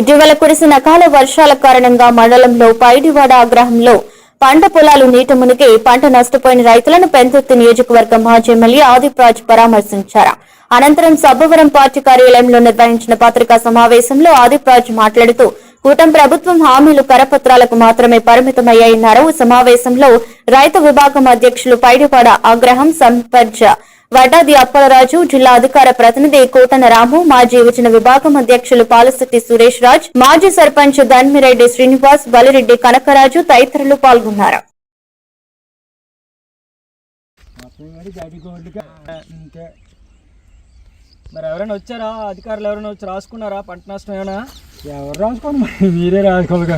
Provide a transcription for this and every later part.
ఇటీవల కురిసిన అకాల వర్షాల కారణంగా మండలంలో పైడివాడ ఆగ్రహంలో పంట పొలాలు నీట మునిగి పంట నష్టపోయిన రైతులను పెంతుర్తి నియోజకవర్గం మాజీ ఎమ్మెల్యే ఆదిప్రాజ్ పరామర్శించారు. అనంతరం సబ్బవరం పార్టీ కార్యాలయంలో నిర్వహించిన పత్రికా సమావేశంలో ఆదిప్రాజ్ మాట్లాడుతూ కూటమి ప్రభుత్వం హామీలు కరపత్రాలకు మాత్రమే పరిమితమయ్యాయన్నారు. సమావేశంలో రైతు విభాగం అధ్యక్షులు పైడివాడ ఆగ్రహం సంపర్జ వడ్డాది అప్పలరాజు జిల్లా అధికార ప్రతినిధి కోటన రాము మాజీ యువజన విభాగం అధ్యక్షులు పాలశెట్టి సురేష్ రాజ్ మాజీ సర్పంచ్ ధన్మిరెడ్డి శ్రీనివాస్ బలిరెడ్డి కనకరాజు తదితరులు పాల్గొన్నారు. మరి ఎవరైనా వచ్చారా? అధికారులు ఎవరైనా వచ్చి రాసుకున్నారా? పంట నష్టం ఏమైనా? ఎవరు రాసుకోండి మరి? మీరే రాసుకోవాలి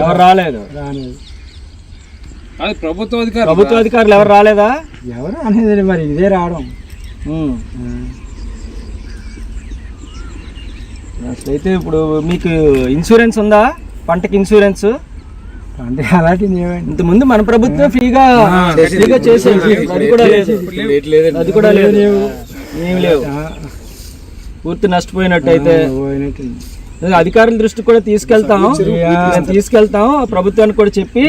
ఎవరు రాలేదు? రాలేదు. ప్రభుత్వ అధికారులు ప్రభుత్వ అధికారులు ఎవరు రాలేదా? ఎవరు? అనేది మరి? ఇదే రావడం. ఉమ్. అసలైతే ఇప్పుడు మీకు ఇన్సూరెన్స్ ఉందా? పంటకి ఇన్సూరెన్స్ అంటే అలాంటిది ఏమండి ఇంత ముందు మన ప్రభుత్వం ఫ్రీగా ఫ్రీగా చేసేది. అది కూడా లేదు అది కూడా లేదు. ఏమి లేవు. పూర్తి నష్టపోయినట్టయితే పోయినట్టు అధికారుల దృష్టికి కూడా తీసుకెళ్తాం తీసుకెళ్తాం ప్రభుత్వానికి కూడా చెప్పి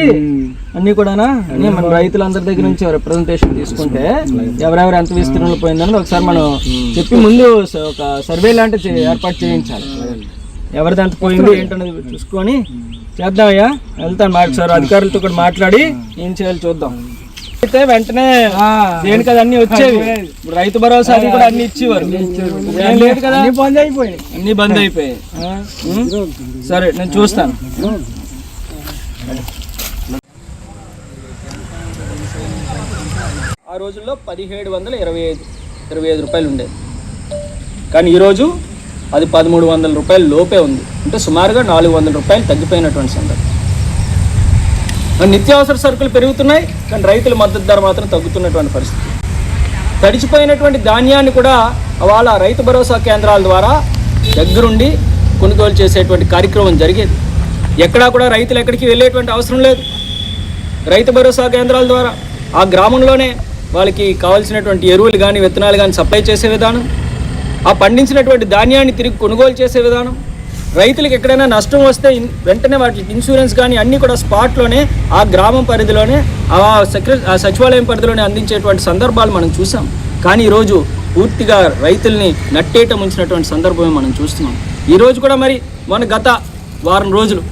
అన్ని కూడా అన్ని మన రైతులందరి దగ్గర నుంచి రిప్రజెంటేషన్ తీసుకుంటే ఎవరెవరు ఎంత విస్తీర్ణంలో పోయిందని ఒకసారి మనం చెప్పి ముందు ఒక సర్వే లాంటి ఏర్పాటు చేయించాలి. ఎవరిది ఎంత పోయింది ఏంటనేది చూసుకొని చేద్దామయ్యా. వెళ్తాను సార్ అధికారులతో కూడా మాట్లాడి ఏం చేయాలి చూద్దాం. అయితే వెంటనే దేనికి అన్ని వచ్చేవి? ఇప్పుడు రైతు భరోసా అది కూడా అన్ని ఇచ్చేవారు. లేదు కదా? బంద్ అయిపోయింది అన్ని బంద్ అయిపోయాయి? సరే నేను చూస్తాను. ఆ రోజుల్లో పదిహేడు వందల ఇరవై ఐదు ఇరవై ఐదు రూపాయలు ఉండేది కానీ ఈరోజు అది పదమూడు వందల రూపాయలు లోపే ఉంది. అంటే సుమారుగా నాలుగు వందల రూపాయలు తగ్గిపోయినటువంటి సందర్భం. నిత్యావసర సరుకులు పెరుగుతున్నాయి కానీ రైతుల మద్దతు ధర మాత్రం తగ్గుతున్నటువంటి పరిస్థితి. తడిచిపోయినటువంటి ధాన్యాన్ని కూడా వాళ్ళ రైతు భరోసా కేంద్రాల ద్వారా దగ్గరుండి కొనుగోలు చేసేటువంటి కార్యక్రమం జరిగేది. ఎక్కడా కూడా రైతులు ఎక్కడికి వెళ్ళేటువంటి అవసరం లేదు. రైతు భరోసా కేంద్రాల ద్వారా ఆ గ్రామంలోనే వాళ్ళకి కావాల్సినటువంటి ఎరువులు కానీ విత్తనాలు కానీ సప్లై చేసే విధానం ఆ పండించినటువంటి ధాన్యాన్ని తిరిగి కొనుగోలు చేసే విధానం రైతులకు ఎక్కడైనా నష్టం వస్తే వెంటనే వాటికి ఇన్సూరెన్స్ కానీ అన్నీ కూడా స్పాట్లోనే ఆ గ్రామం పరిధిలోనే ఆ సెక్ర ఆ సచివాలయం పరిధిలోనే అందించేటువంటి సందర్భాలు మనం చూసాం. కానీ ఈరోజు పూర్తిగా రైతుల్ని నట్టేట ముంచినటువంటి సందర్భమే మనం చూస్తున్నాం. ఈరోజు కూడా మరి మన గత వారం రోజులు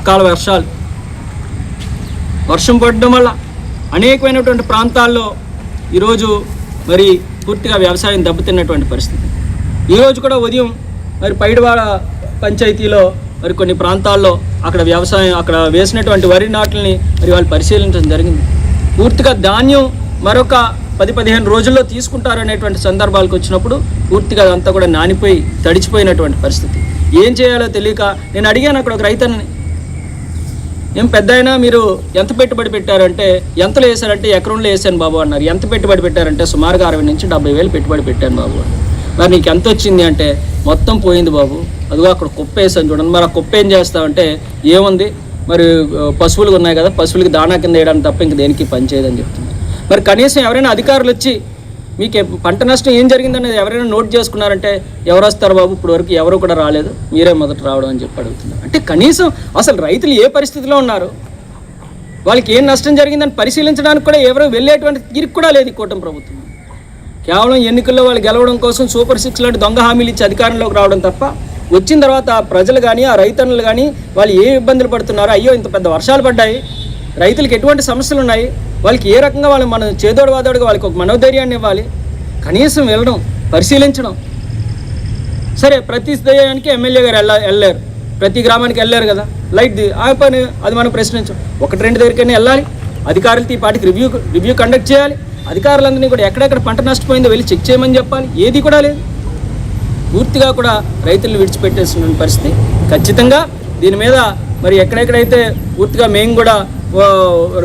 అకాల వర్షాలు. వర్షం పడడం వల్ల అనేకమైనటువంటి ప్రాంతాల్లో ఈరోజు మరి పూర్తిగా వ్యవసాయం దెబ్బతిన్నటువంటి పరిస్థితి. ఈరోజు కూడా ఉదయం మరి పైడివాడ పంచాయతీలో మరి కొన్ని ప్రాంతాల్లో అక్కడ వ్యవసాయం అక్కడ వేసినటువంటి వరి నాట్లని మరి వాళ్ళు పరిశీలించడం జరిగింది. పూర్తిగా ధాన్యం మరొక పది పదిహేను రోజుల్లో తీసుకుంటారనేటువంటి సందర్భాలకు వచ్చినప్పుడు పూర్తిగా అదంతా కూడా నానిపోయి తడిచిపోయినటువంటి పరిస్థితి. ఏం చేయాలో తెలియక నేను అడిగాను అక్కడ ఒక రైతన్ని ఏం పెద్ద అయినా మీరు ఎంత పెట్టుబడి పెట్టారంటే ఎంతలో వేశారంటే ఎకరంలో వేసాను బాబు అన్నారు. ఎంత పెట్టుబడి పెట్టారంటే సుమారుగా అరవై నుంచి డెబ్బై వేలు పెట్టుబడి పెట్టాను బాబు మరి నీకు ఎంత వచ్చింది అంటే మొత్తం పోయింది బాబు అదిగో అక్కడ కుప్ప వేసాను చూడండి. మరి ఆ కుప్ప ఏం చేస్తామంటే ఏముంది? మరి పశువులు ఉన్నాయి కదా పశువులకి దాణా కింద వేయడానికి తప్ప ఇంక దేనికి పనిచేయదని చెప్తుంది. మరి కనీసం ఎవరైనా అధికారులు వచ్చి మీకు పంట నష్టం ఏం జరిగిందనేది ఎవరైనా నోట్ చేసుకున్నారంటే ఎవరు వస్తారు బాబు? ఇప్పుడు వరకు ఎవరు కూడా రాలేదు. మీరే మొదట రావడం అని చెప్పి అడుగుతున్నారు. అంటే కనీసం అసలు రైతులు ఏ పరిస్థితిలో ఉన్నారు? వాళ్ళకి ఏం నష్టం జరిగిందని పరిశీలించడానికి కూడా ఎవరు వెళ్ళేటువంటి తీరిక కూడా లేదు ఈ కూటమి ప్రభుత్వం. కేవలం ఎన్నికల్లో వాళ్ళు గెలవడం కోసం సూపర్ సిక్స్ లాంటి దొంగ హామీలు ఇచ్చి అధికారంలోకి రావడం తప్ప వచ్చిన తర్వాత ఆ ప్రజలు కానీ ఆ రైతన్నులు కానీ వాళ్ళు ఏ ఇబ్బందులు పడుతున్నారో అయ్యో ఇంత పెద్ద వర్షాలు పడ్డాయి రైతులకు ఎటువంటి సమస్యలు ఉన్నాయి వాళ్ళకి ఏ రకంగా వాళ్ళు మనం చేదోడు వాదోడుగా వాళ్ళకి ఒక మనోధైర్యాన్ని ఇవ్వాలి కనీసం వెళ్ళడం పరిశీలించడం. సరే ప్రతి దయానికి ఎమ్మెల్యే గారు వెళ్ళ వెళ్ళారు ప్రతి గ్రామానికి వెళ్ళారు కదా. లైట్ ది ఆ పని అది మనం ప్రశ్నించాం. ఒకటి రెండు దగ్గరికైనా వెళ్ళాలి అధికారులతో ఈ పాటికి రివ్యూ రివ్యూ కండక్ట్ చేయాలి. అధికారులందరినీ కూడా ఎక్కడెక్కడ పంట నష్టపోయిందో వెళ్ళి చెక్ చేయమని చెప్పాలి. ఏది కూడా లేదు. పూర్తిగా కూడా రైతులను విడిచిపెట్టేసిన పరిస్థితి. ఖచ్చితంగా దీని మీద మరి ఎక్కడెక్కడైతే పూర్తిగా మేము కూడా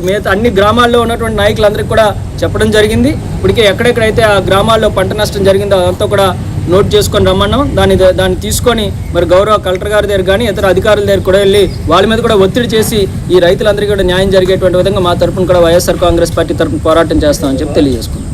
మిగతా అన్ని గ్రామాల్లో ఉన్నటువంటి నాయకులందరికీ కూడా చెప్పడం జరిగింది. ఇప్పటికే ఎక్కడెక్కడైతే ఆ గ్రామాల్లో పంట నష్టం జరిగిందో అదంతా కూడా నోట్ చేసుకొని రమ్మన్నాం. దాన్ని దాన్ని తీసుకొని మరి గౌరవ కలెక్టర్ గారి దగ్గర కానీ ఇతర అధికారుల దగ్గర కూడా వెళ్ళి వాళ్ళ మీద కూడా ఒత్తిడి చేసి ఈ రైతులందరికీ కూడా న్యాయం జరిగేటువంటి విధంగా మా తరపున కూడా వైఎస్ఆర్ కాంగ్రెస్ పార్టీ తరపున పోరాటం చేస్తామని చెప్పి తెలియజేసుకున్నాం